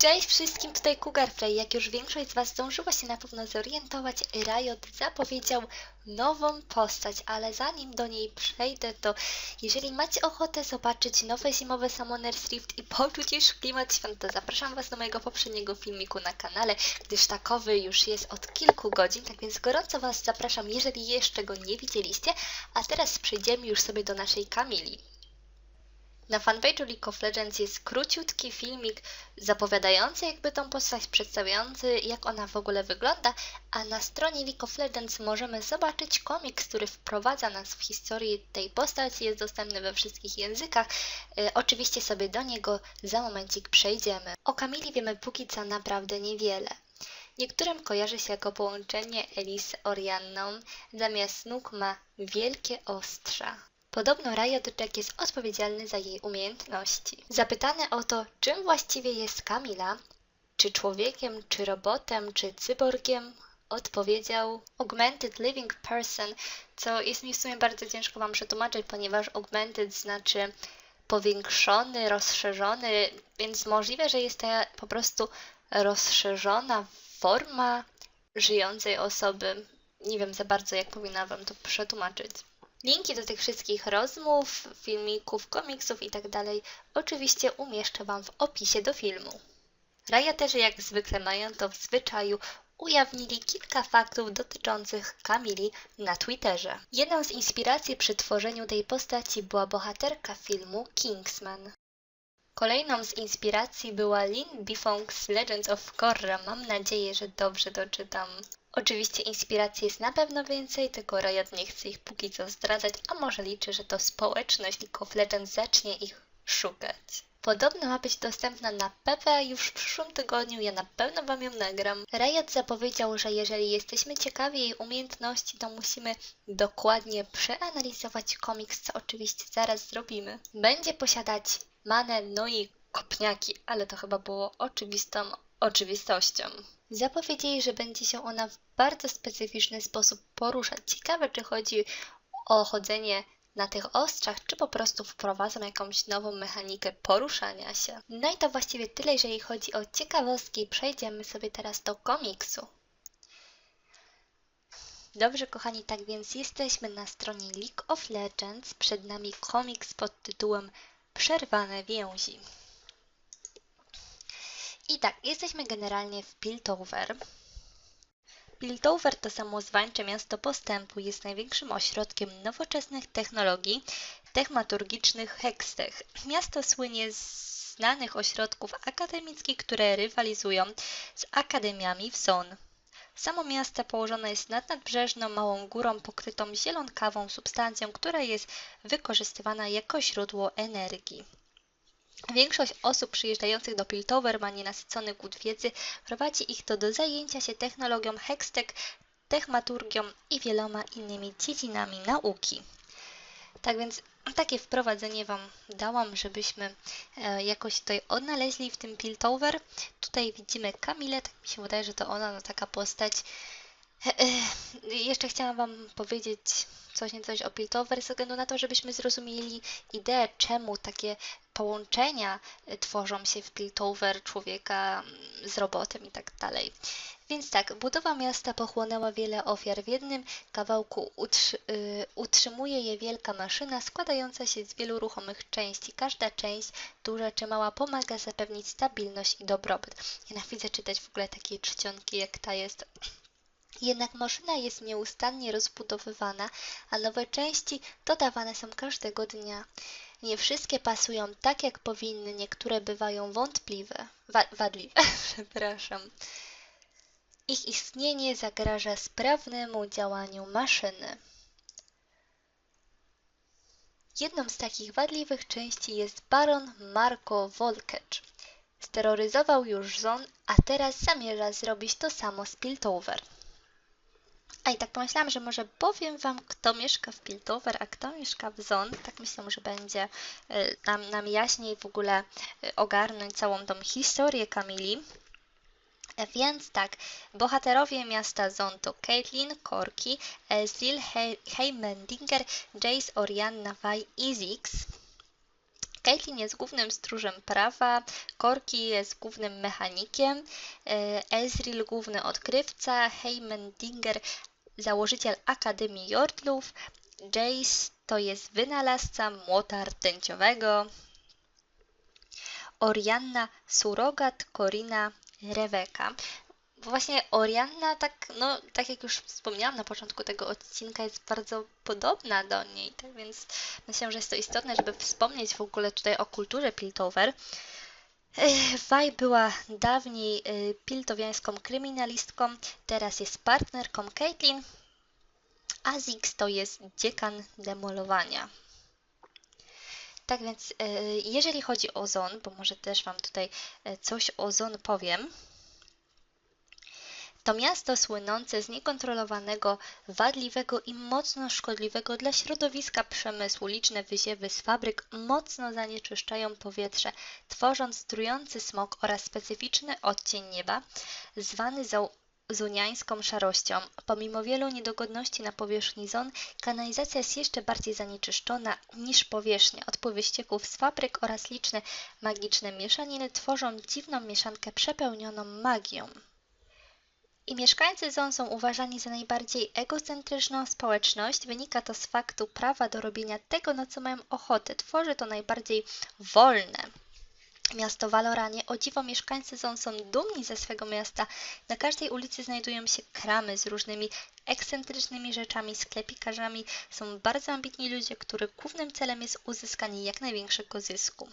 Cześć wszystkim, tutaj Cougar Jak już większość z Was zdążyła się na pewno zorientować, Riot zapowiedział nową postać, ale zanim do niej przejdę, to jeżeli macie ochotę zobaczyć nowe zimowe Summoner's Rift i poczuć już klimat świąt, to zapraszam Was do mojego poprzedniego filmiku na kanale, gdyż takowy już jest od kilku godzin, tak więc gorąco Was zapraszam, jeżeli jeszcze go nie widzieliście, a teraz przejdziemy już sobie do naszej Kamili. Na fanpage'u League of Legends jest króciutki filmik zapowiadający jakby tą postać, przedstawiający jak ona w ogóle wygląda, a na stronie League of Legends możemy zobaczyć komiks, który wprowadza nas w historię tej postaci, jest dostępny we wszystkich językach. E, oczywiście sobie do niego za momencik przejdziemy. O Kamili wiemy póki co naprawdę niewiele. Niektórym kojarzy się jako połączenie Elis z Orianną, zamiast nóg ma wielkie ostrza. Podobno Jack jest odpowiedzialny za jej umiejętności. Zapytany o to, czym właściwie jest Kamila, czy człowiekiem, czy robotem, czy cyborgiem, odpowiedział Augmented Living Person, co jest mi w sumie bardzo ciężko Wam przetłumaczyć, ponieważ augmented znaczy powiększony, rozszerzony, więc możliwe, że jest to po prostu rozszerzona forma żyjącej osoby. Nie wiem za bardzo, jak powinna Wam to przetłumaczyć. Linki do tych wszystkich rozmów, filmików, komiksów itd. Tak oczywiście umieszczę Wam w opisie do filmu. Rajaterzy jak zwykle mają to w zwyczaju ujawnili kilka faktów dotyczących Kamili na Twitterze. Jedną z inspiracji przy tworzeniu tej postaci była bohaterka filmu Kingsman. Kolejną z inspiracji była Lin Bifong's Legends of Korra. Mam nadzieję, że dobrze doczytam. Oczywiście inspiracji jest na pewno więcej, tylko Riot nie chce ich póki co zdradzać, a może liczy, że to społeczność League of Legends zacznie ich szukać. Podobno ma być dostępna na PP już w przyszłym tygodniu, ja na pewno Wam ją nagram. Riot zapowiedział, że jeżeli jesteśmy ciekawi jej umiejętności, to musimy dokładnie przeanalizować komiks, co oczywiście zaraz zrobimy. Będzie posiadać manę, no i kopniaki, ale to chyba było oczywistą oczywistością. Zapowiedzieli, że będzie się ona w bardzo specyficzny sposób poruszać. Ciekawe, czy chodzi o chodzenie na tych ostrzach, czy po prostu wprowadzą jakąś nową mechanikę poruszania się. No i to właściwie tyle, jeżeli chodzi o ciekawostki. Przejdziemy sobie teraz do komiksu. Dobrze, kochani, tak więc jesteśmy na stronie League of Legends. Przed nami komiks pod tytułem Przerwane więzi. I tak, jesteśmy generalnie w Piltover. Piltover to samozwańcze miasto postępu, jest największym ośrodkiem nowoczesnych technologii techmaturgicznych Hextech. Miasto słynie z znanych ośrodków akademickich, które rywalizują z akademiami w Zon. Samo miasto położone jest nad nadbrzeżną małą górą pokrytą zielonkawą substancją, która jest wykorzystywana jako źródło energii. Większość osób przyjeżdżających do Piltover ma nienasycony głód wiedzy, prowadzi ich to do zajęcia się technologią Hextech, techmaturgią i wieloma innymi dziedzinami nauki. Tak więc takie wprowadzenie Wam dałam, żebyśmy e, jakoś tutaj odnaleźli w tym Piltover. Tutaj widzimy Kamilę, tak mi się wydaje, że to ona, no taka postać. Jeszcze chciałam Wam powiedzieć coś niecoś o Piltover, ze względu na to, żebyśmy zrozumieli ideę, czemu takie połączenia y, tworzą się w Piltover człowieka mm, z robotem i tak dalej. Więc tak, budowa miasta pochłonęła wiele ofiar. W jednym kawałku y, utrzymuje je wielka maszyna składająca się z wielu ruchomych części. Każda część, duża czy mała, pomaga zapewnić stabilność i dobrobyt. Ja nienawidzę czytać w ogóle takie czcionki, jak ta jest jednak maszyna jest nieustannie rozbudowywana, a nowe części dodawane są każdego dnia. Nie wszystkie pasują tak, jak powinny, niektóre bywają wątpliwe, wa wadliwe, przepraszam. Ich istnienie zagraża sprawnemu działaniu maszyny. Jedną z takich wadliwych części jest baron Marko Volkecz. Steroryzował już Zon, a teraz zamierza zrobić to samo z Piltover. A i tak pomyślałam, że może powiem Wam, kto mieszka w Piltover, a kto mieszka w Zon. Tak myślę, że będzie e, nam, nam jaśniej w ogóle e, ogarnąć całą tą historię Kamili. E, więc tak, bohaterowie miasta Zon to Caitlin, Corki, Ezreal, Heimendinger, Jace, Orianna, Vi i. Caitlin jest głównym stróżem prawa, Korki jest głównym mechanikiem, e, Ezreal główny odkrywca, Heimendinger założyciel Akademii Jordlów, Jace to jest wynalazca młota rtęciowego, Orianna surogat, Corina Reweka. Właśnie Orianna, tak, no, tak jak już wspomniałam na początku tego odcinka, jest bardzo podobna do niej, tak więc myślę, że jest to istotne, żeby wspomnieć w ogóle tutaj o kulturze Piltover. Waj była dawniej y, piltowiańską kryminalistką, teraz jest partnerką Caitlin, a Ziggs to jest dziekan demolowania. Tak więc, y, jeżeli chodzi o Zon, bo może też Wam tutaj y, coś o Zon powiem, to miasto słynące z niekontrolowanego, wadliwego i mocno szkodliwego dla środowiska przemysłu. Liczne wyziewy z fabryk mocno zanieczyszczają powietrze, tworząc trujący smog oraz specyficzny odcień nieba, zwany zoniańską szarością. Pomimo wielu niedogodności na powierzchni zon, kanalizacja jest jeszcze bardziej zanieczyszczona niż powierzchnia. Odpływy ścieków z fabryk oraz liczne magiczne mieszaniny tworzą dziwną mieszankę przepełnioną magią. I mieszkańcy Zon są uważani za najbardziej egocentryczną społeczność. Wynika to z faktu prawa do robienia tego, na co mają ochotę. Tworzy to najbardziej wolne miasto Valoranie. O dziwo mieszkańcy Zon są dumni ze swego miasta. Na każdej ulicy znajdują się kramy z różnymi ekscentrycznymi rzeczami, sklepikarzami. Są bardzo ambitni ludzie, których głównym celem jest uzyskanie jak największego zysku.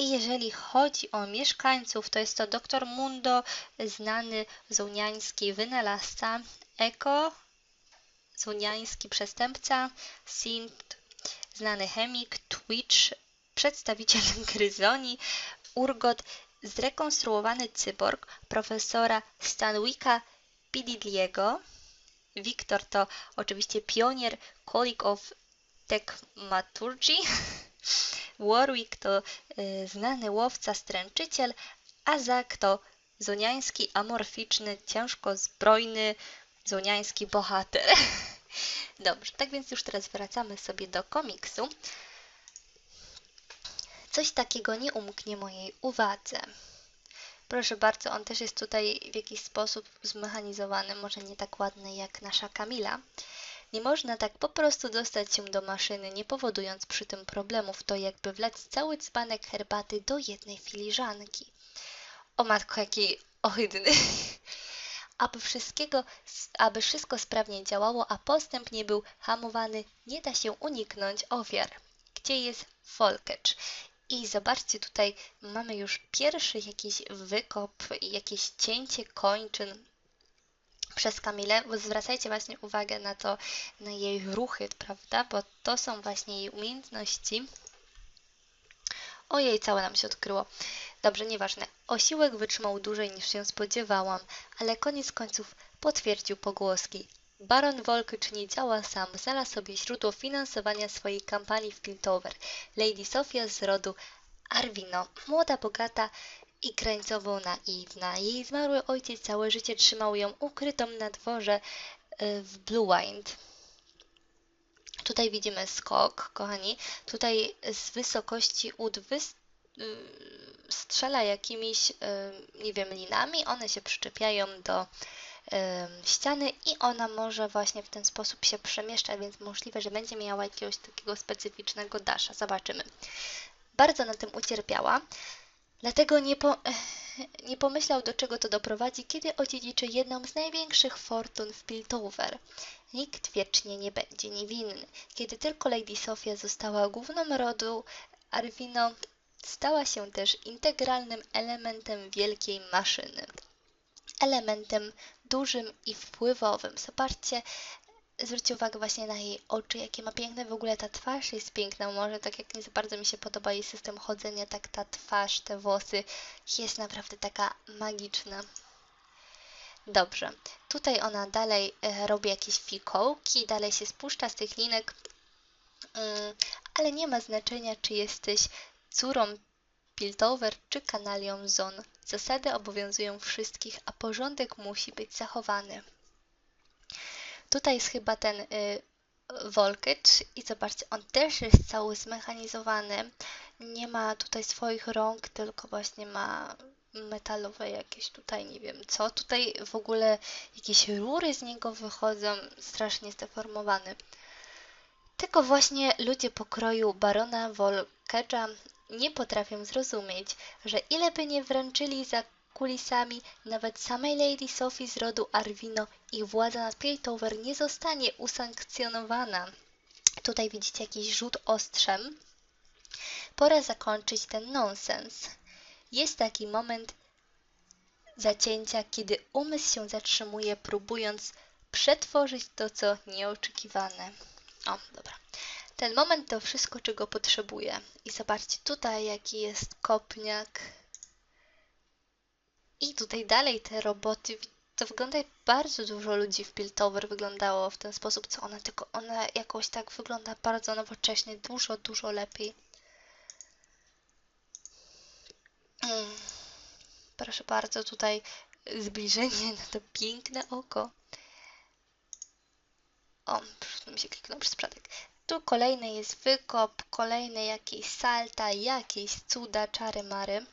I jeżeli chodzi o mieszkańców, to jest to dr Mundo, znany zuniański wynalazca, Eko, zuniański przestępca, Sint, znany chemik, Twitch, przedstawiciel Gryzoni, Urgot, zrekonstruowany cyborg profesora Stanwicka Pididliego. Wiktor to oczywiście pionier Colleague of Techmaturgy. Warwick to y, znany łowca stręczyciel, a to zoniański, amorficzny, ciężko zbrojny, zoniański bohater. Dobrze, tak więc już teraz wracamy sobie do komiksu. Coś takiego nie umknie mojej uwadze. Proszę bardzo, on też jest tutaj w jakiś sposób zmechanizowany, może nie tak ładny jak nasza Kamila. Nie można tak po prostu dostać się do maszyny, nie powodując przy tym problemów. To jakby wlać cały dzbanek herbaty do jednej filiżanki. O matko, jaki ohydny. aby wszystkiego, aby wszystko sprawnie działało, a postęp nie był hamowany, nie da się uniknąć ofiar. Gdzie jest Folkecz? I zobaczcie, tutaj mamy już pierwszy jakiś wykop, jakieś cięcie kończyn przez Kamilę, bo zwracajcie właśnie uwagę na to, na jej ruchy, prawda, bo to są właśnie jej umiejętności. Ojej, całe nam się odkryło. Dobrze, nieważne. Osiłek wytrzymał dłużej niż się spodziewałam, ale koniec końców potwierdził pogłoski. Baron Wolkycz nie działa sam, znalazł sobie źródło finansowania swojej kampanii w Piltover. Lady Sofia z rodu Arwino, młoda, bogata i krańcowo naiwna. Jej zmarły ojciec całe życie trzymał ją ukrytą na dworze y, w Blue Wind. Tutaj widzimy skok, kochani. Tutaj z wysokości ud y, strzela jakimiś, y, nie wiem, linami. One się przyczepiają do ściany i ona może właśnie w ten sposób się przemieszczać, więc możliwe, że będzie miała jakiegoś takiego specyficznego dasza. Zobaczymy. Bardzo na tym ucierpiała. Dlatego nie, po, nie pomyślał, do czego to doprowadzi, kiedy odziedziczy jedną z największych fortun w Piltover. Nikt wiecznie nie będzie niewinny. Kiedy tylko Lady Sofia została główną rodu, Arwino stała się też integralnym elementem wielkiej maszyny. Elementem dużym i wpływowym. Zobaczcie, zwróćcie uwagę właśnie na jej oczy, jakie ma piękne, w ogóle ta twarz jest piękna, może tak jak nie za bardzo mi się podoba jej system chodzenia, tak ta twarz, te włosy jest naprawdę taka magiczna. Dobrze, tutaj ona dalej e, robi jakieś fikołki, dalej się spuszcza z tych linek, mm, ale nie ma znaczenia, czy jesteś córą Piltover czy kanalią Zon. Zasady obowiązują wszystkich, a porządek musi być zachowany. Tutaj jest chyba ten y, Volkage i zobaczcie, on też jest cały zmechanizowany. nie ma tutaj swoich rąk, tylko właśnie ma metalowe jakieś tutaj, nie wiem co. Tutaj w ogóle jakieś rury z niego wychodzą, strasznie zdeformowany. Tylko właśnie ludzie pokroju barona Volkedża nie potrafią zrozumieć, że ile by nie wręczyli za kulisami, nawet samej Lady Sophie z rodu Arwino ich władza nad Piltover nie zostanie usankcjonowana. Tutaj widzicie jakiś rzut ostrzem. Pora zakończyć ten nonsens. Jest taki moment zacięcia, kiedy umysł się zatrzymuje, próbując przetworzyć to, co nieoczekiwane. O, dobra. Ten moment to wszystko, czego potrzebuję. I zobaczcie tutaj, jaki jest kopniak. I tutaj dalej te roboty. To wygląda jak bardzo dużo ludzi w Piltover wyglądało w ten sposób, co ona, tylko ona jakoś tak wygląda bardzo nowocześnie, dużo, dużo lepiej. Mm. Proszę bardzo, tutaj zbliżenie na to piękne oko. O, mi się kliknął przez przypadek. Tu kolejny jest wykop, kolejny jakieś salta, jakieś cuda, czary mary.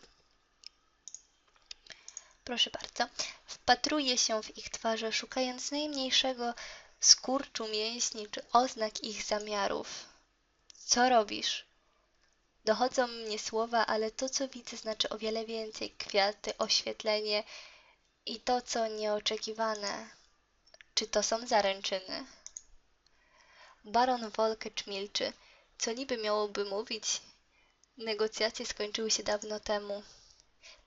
Proszę bardzo. Wpatruję się w ich twarze, szukając najmniejszego skurczu mięśni czy oznak ich zamiarów. Co robisz? Dochodzą mnie słowa, ale to, co widzę, znaczy o wiele więcej. Kwiaty, oświetlenie i to, co nieoczekiwane. Czy to są zaręczyny? Baron Wolkecz milczy. Co niby miałoby mówić? Negocjacje skończyły się dawno temu.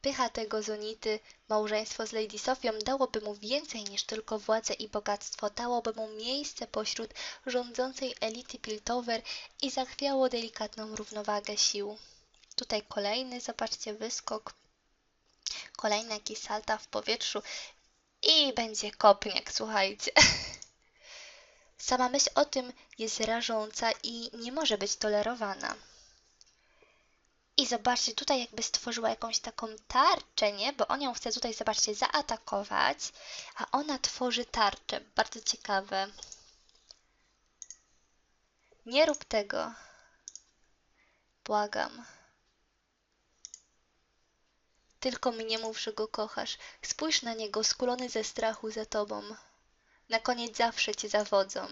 Pycha tego Zonity, małżeństwo z Lady Sofią dałoby mu więcej niż tylko władzę i bogactwo, dałoby mu miejsce pośród rządzącej elity Piltover i zachwiało delikatną równowagę sił. Tutaj kolejny, zobaczcie, wyskok. Kolejny jakiś salta w powietrzu i będzie kopniak, słuchajcie. Sama myśl o tym jest rażąca i nie może być tolerowana. I zobaczcie, tutaj jakby stworzyła jakąś taką tarczę, nie? Bo on ją chce tutaj, zobaczcie, zaatakować, a ona tworzy tarczę. Bardzo ciekawe. Nie rób tego. Błagam. Tylko mi nie mów, że go kochasz. Spójrz na niego, skulony ze strachu za tobą. Na koniec zawsze cię zawodzą.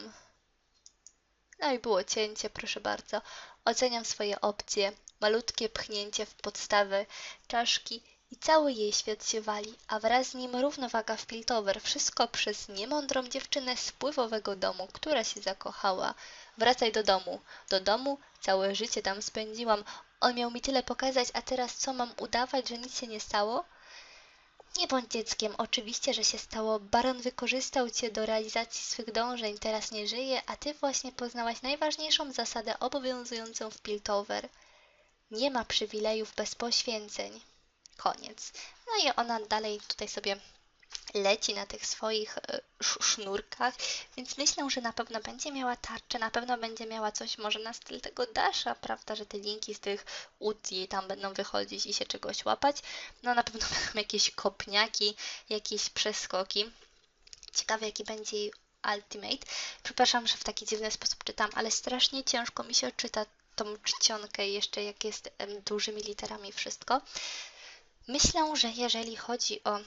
No i było cięcie, proszę bardzo. Oceniam swoje opcje. Malutkie pchnięcie w podstawę czaszki i cały jej świat się wali, a wraz z nim równowaga w Piltover. Wszystko przez niemądrą dziewczynę z pływowego domu, która się zakochała. Wracaj do domu. Do domu? Całe życie tam spędziłam. On miał mi tyle pokazać, a teraz co mam udawać, że nic się nie stało? Nie bądź dzieckiem, oczywiście, że się stało. Baron wykorzystał cię do realizacji swych dążeń, teraz nie żyje, a ty właśnie poznałaś najważniejszą zasadę obowiązującą w Piltover. Nie ma przywilejów bez poświęceń. Koniec. No i ona dalej tutaj sobie leci na tych swoich e, sznurkach, więc myślę, że na pewno będzie miała tarczę, na pewno będzie miała coś może na styl tego Dasha, prawda, że te linki z tych łód jej tam będą wychodzić i się czegoś łapać. No na pewno będą jakieś kopniaki, jakieś przeskoki. Ciekawe jaki będzie jej ultimate. Przepraszam, że w taki dziwny sposób czytam, ale strasznie ciężko mi się czyta tą czcionkę jeszcze jak jest dużymi literami wszystko. Myślę, że jeżeli chodzi o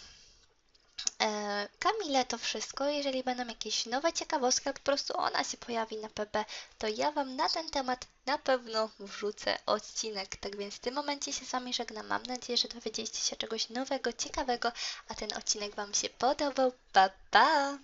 e, Kamilę to wszystko. Jeżeli będą jakieś nowe ciekawostki, po prostu ona się pojawi na PP, to ja Wam na ten temat na pewno wrzucę odcinek. Tak więc w tym momencie się z Wami żegnam. Mam nadzieję, że dowiedzieliście się czegoś nowego, ciekawego, a ten odcinek Wam się podobał. Pa, pa!